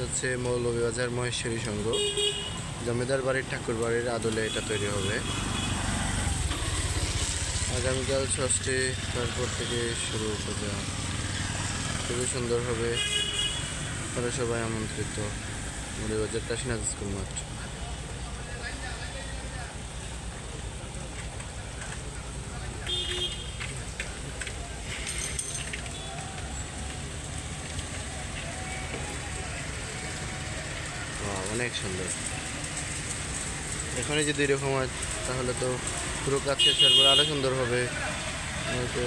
হচ্ছে মৌলভীবাজার মহেশ্বরী সংঘ। জমিদার বাড়ির ঠাকুর বাড়ির আদলে এটা তৈরি হবে। আগামীকাল ষষ্ঠী, তারপর থেকে শুরু পূজা। খুবই সুন্দরভাবে হবে। আপনারা সবাই আমন্ত্রিত। মৌলভীবাজার কাশীনাথ স্কুল মাঠ। অনেক সুন্দর। এখানে যদি এরকম হয়, তাহলে তো পুরো কাজ শেষ হওয়ার পর আরও সুন্দর হবে। হয়তো